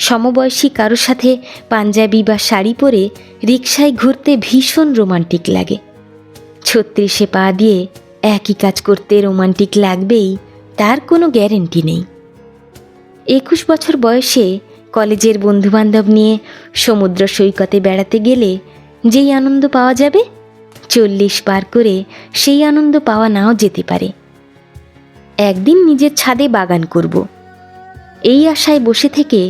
সমবয়সী কারও সাথে পাঞ্জাবি বা শাড়ি পরে রিকশায় ঘুরতে ভীষণ রোমান্টিক লাগে। ছত্রিশে পা দিয়ে একই কাজ করতে রোমান্টিক লাগবেই, তার কোনো গ্যারেন্টি নেই। একুশ বছর বয়সে কলেজের বন্ধুবান্ধব নিয়ে সমুদ্র সৈকতে বেড়াতে গেলে যেই আনন্দ পাওয়া যাবে? চল্লিশ পার করে সেই আনন্দ পাওয়া নাও যেতে পারে। একদিন নিজের ছাদে বাগান করব। এই আশায় বসে থেকে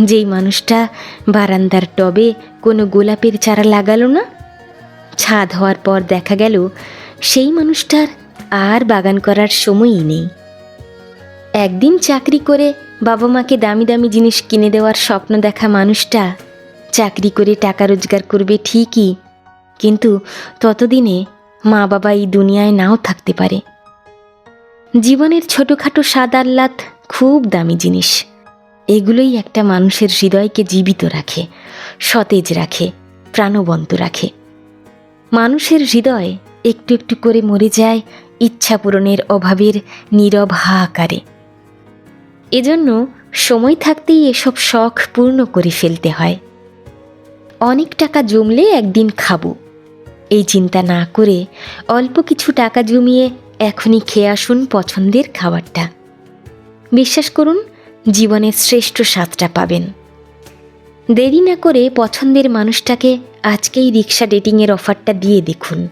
যেই মানুষটা বারান্দার টবে কোনো গোলাপের চারা লাগালো না? ছাদ হওয়ার পর দেখা গেল, সেই মানুষটার আর বাগান করার সময়ই নেই। একদিন চাকরি করে বাবা মাকে দামি দামি জিনিস কিনে দেওয়ার স্বপ্ন দেখা মানুষটা চাকরি করে টাকা রোজগার করবে ঠিকই, কিন্তু ততদিনে মা বাবা এই দুনিয়ায় নাও থাকতে পারে। জীবনের ছোটোখাটো সাদ আহ্লাদ খুব দামি জিনিস। এগুলোই একটা মানুষের হৃদয়কে জীবিত রাখে, সতেজ রাখে, প্রাণবন্ত রাখে। মানুষের হৃদয় একটু একটু করে মরে যায় ইচ্ছা পূরণের অভাবের নীরব হাহাকারে। এজন্য সময় থাকতেই এসব শখ পূর্ণ করে ফেলতে হয়। অনেক টাকা জমলে একদিন খাব। এই চিন্তা না করে অল্প কিছু টাকা জমিয়ে এখনই খেয়ে আসুন পছন্দের খাবারটা। বিশ্বাস করুন জীবনের শ্রেষ্ঠ স্বাদটা পাবেন। দেরি না করে পছন্দের মানুষটাকে আজকেই রিক্সা ডেটিংয়ের অফারটা দিয়ে দেখুন।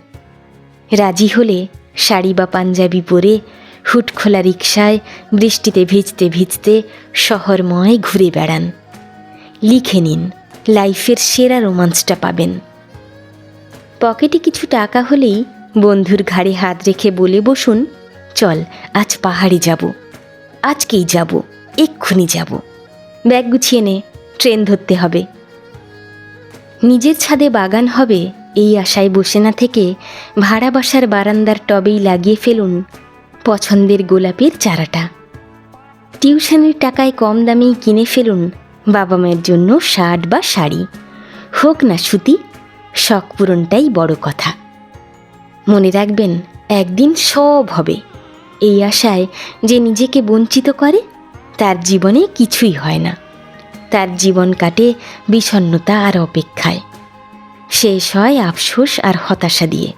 রাজি হলে শাড়ি বা পাঞ্জাবি পরে হুট খোলা রিক্সায় বৃষ্টিতে ভিজতে ভিজতে শহরময় ঘুরে বেড়ান। লিখে নিন, লাইফের সেরা রোমান্সটা পাবেন। পকেটে কিছু টাকা হলেই বন্ধুর ঘাড়ে হাত রেখে বলে বসুন, চল আজ পাহাড়ে যাব। আজকেই যাব। এক্ষুনি যাব। ব্যাগ গুছিয়ে নে, ট্রেন ধরতে হবে। নিজের ছাদে বাগান হবে, এই আশায় বসে না থেকে ভাড়া বাসার বারান্দার টবেই লাগিয়ে ফেলুন পছন্দের গোলাপের চারাটা। টিউশনের টাকায় কম দামেই কিনে ফেলুন বাবা মায়ের জন্য শার্ট বা শাড়ি। হোক না সুতি, শখ পূরণটাই বড় কথা। মনে রাখবেন, একদিন সব হবে। এই আশায় যে নিজেকে বঞ্চিত করে তার জীবনে কিছুই হয় না। তার জীবন কাটে বিষণ্নতা আর অপেক্ষায়। শেষ হয় আফসোস আর হতাশা দিয়ে।